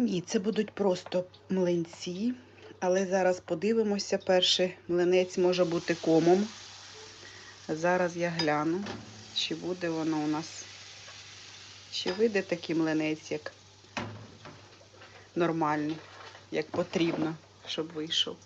Ні, це будуть просто млинці, але зараз подивимося. Перший млинець може бути комом. Зараз я гляну, чи буде воно у нас. Чи вийде такий млинець, як нормальний, як потрібно, щоб вийшов.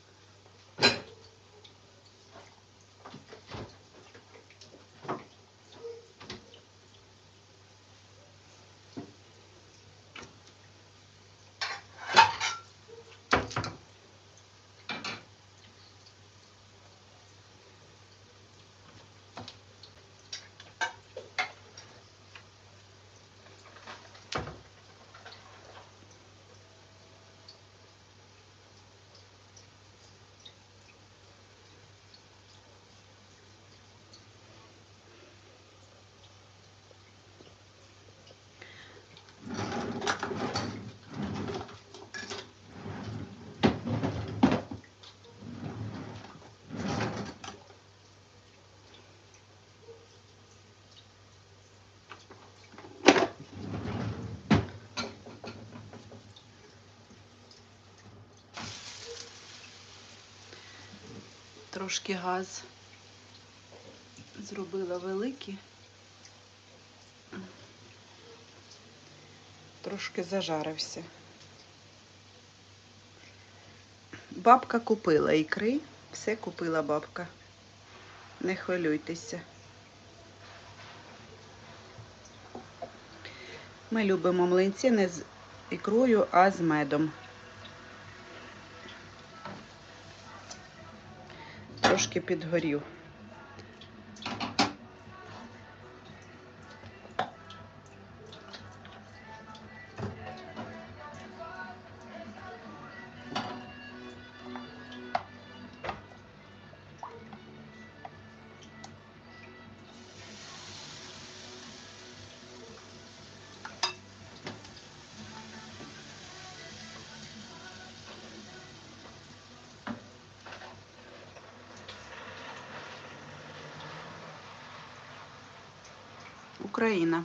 Трошки газ зробила великий. Трошки зажарився. Бабка купила ікри, все купила бабка. Не хвилюйтеся. Ми любимо млинці не з ікрою, а з медом. Трошки підгорів. Україна.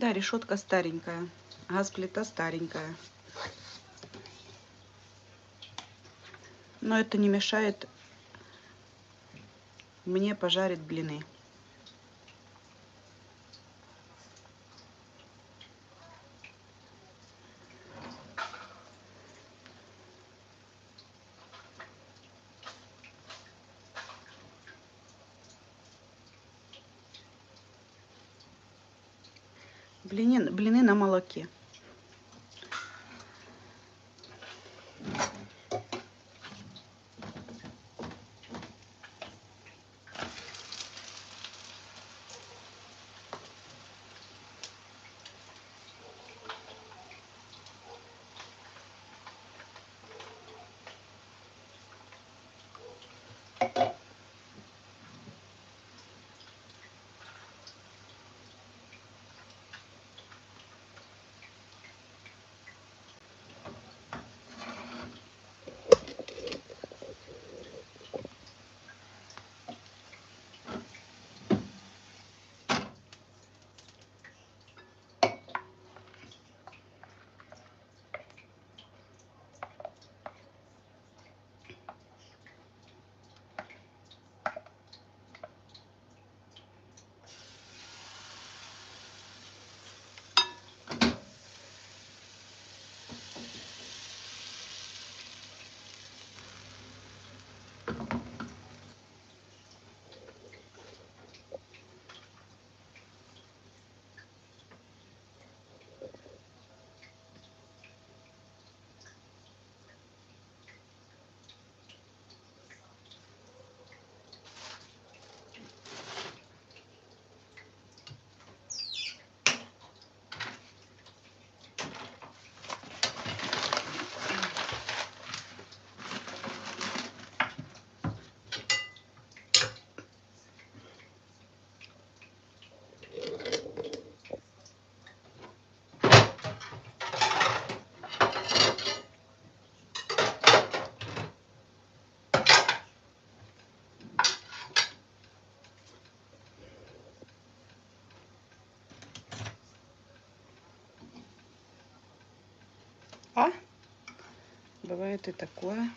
Да, решетка старенькая. Газ плита старенькая. Но это не мешает мне пожарить блины. блины, блины на молоке. А? Бывает і такое.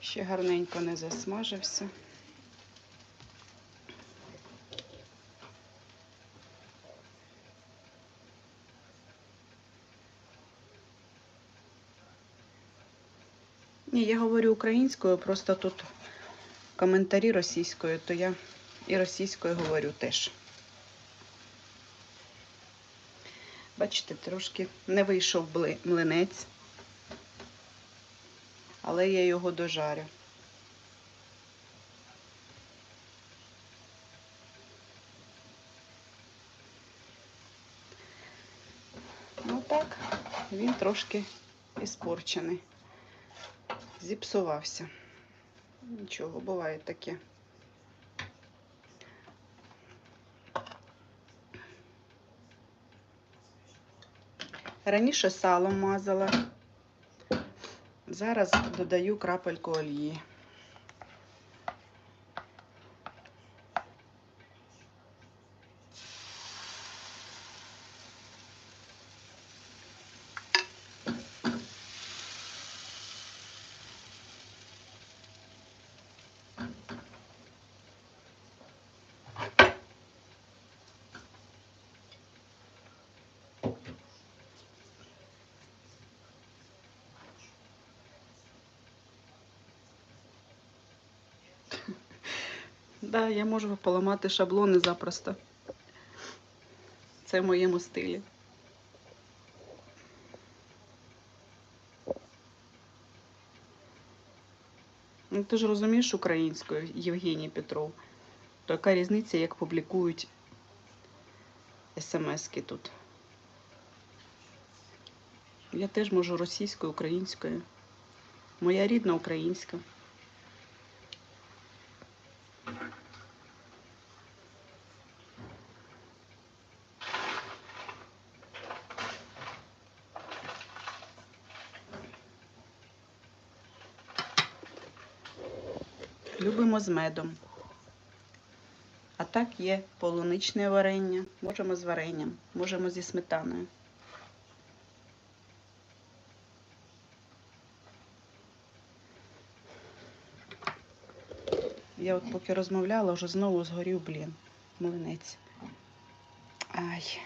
Ще гарненько не засмажився. Ні, я говорю українською, просто тут коментарі російською, то я і російською говорю теж. Бачите, трошки не вийшов млинець, але я його дожарю. Ну так, він трошки іспорчений, зіпсувався. Нічого, буває таке. Раніше салом мазала. Зараз додаю крапельку олії. Да, я можу поламати шаблони запросто. Це в моєму стилі. Ну, ти ж розумієш українською, Євгеній Петров. То яка різниця, як публікують смски тут? Я теж можу російською, українською. Моя рідна українська. Любимо з медом. А так є полуничне варення. Можемо з варенням, можемо зі сметаною. Я от поки розмовляла, вже знову згорів блін. Млинець. Ай.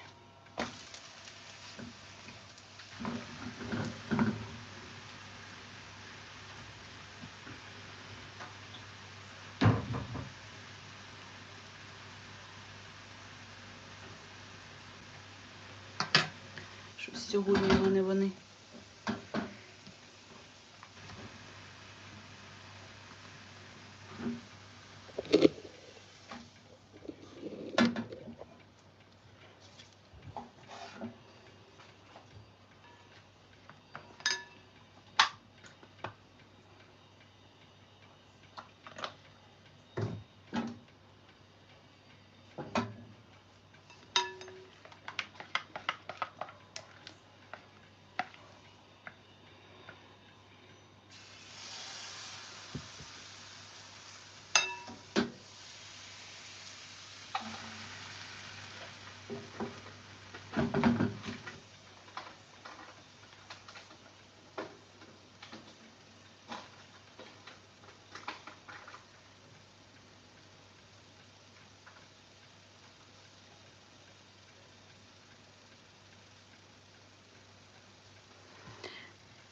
Сьогодні вони вони.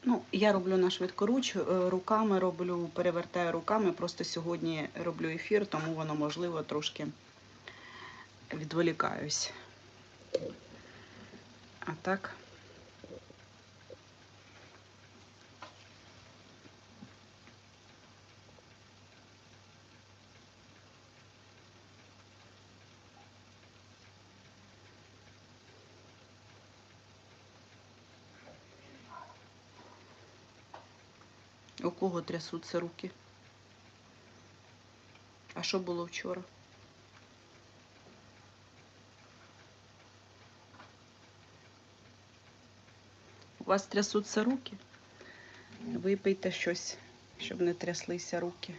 Ну, я роблю на швидкоруч, е, руками роблю, перевертаю руками. Просто сьогодні роблю ефір, тому воно можливо трошки відволікаюсь. А так. Кого трясуться руки? А що було вчора? У вас трясуться руки? Випийте щось, щоб не тряслися руки.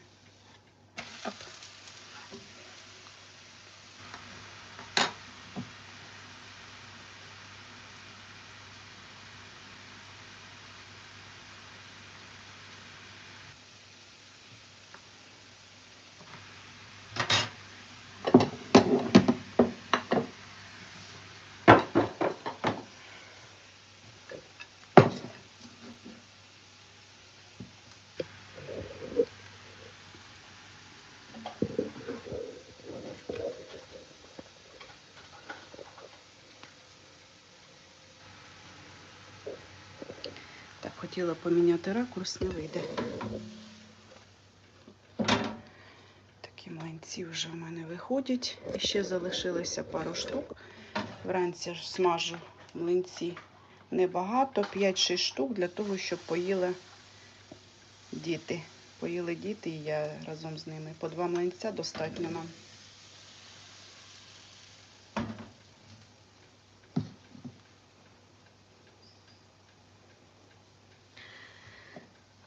Хотіла поміняти ракурс, не вийде. Такі млинці вже в мене виходять. І ще залишилося пару штук. Вранці смажу млинці небагато, 5-6 штук для того, щоб поїли діти. Поїли діти і я разом з ними. По два млинця достатньо нам.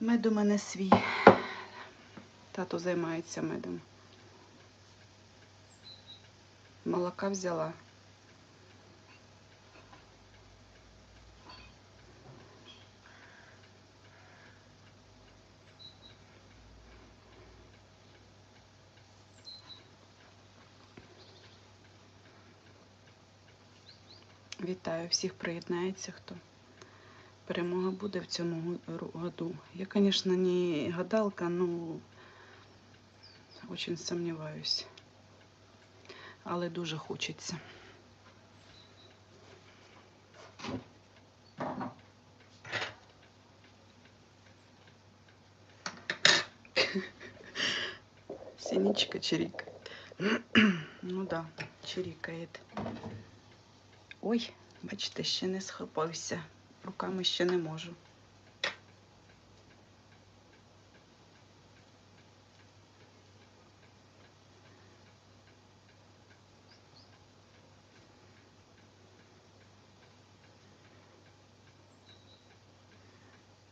Мед у мене свій. Тато займається медом. Молока взяла. Вітаю, всіх приєднається хто. Перемога буде в цьому году. Я, конечно, не гадалка, но очень сумніваюсь. Але дуже хочеться. Синичка чирикает. Ну да, чирикает. Ой, бачите, ще не схопився. Руками ще не можу.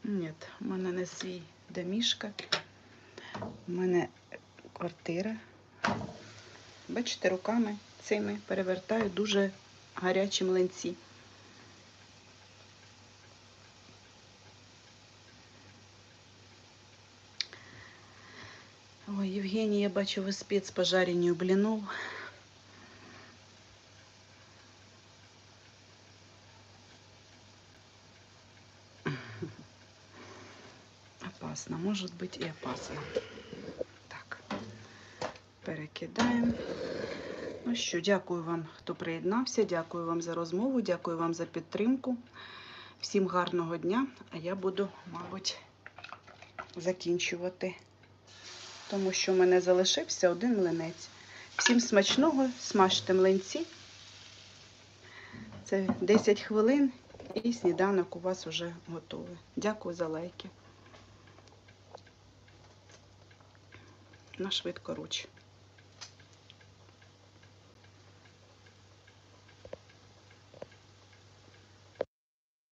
Ні, в мене не свій домішка. У мене квартира. Бачите, руками цими перевертаю дуже гарячі млинці. Ой, Євгеній, я бачу, ви спец по блинов. Опасно, может быть и опасно. Так, перекидаємо. Ну що, дякую вам, хто приєднався. Дякую вам за розмову, дякую вам за підтримку. Всім гарного дня, а я буду, мабуть, закінчувати, тому що в мене залишився один млинець. Всім смачного, смажте млинці. Це 10 хвилин і сніданок у вас вже готовий. Дякую за лайки. На швидкоруч.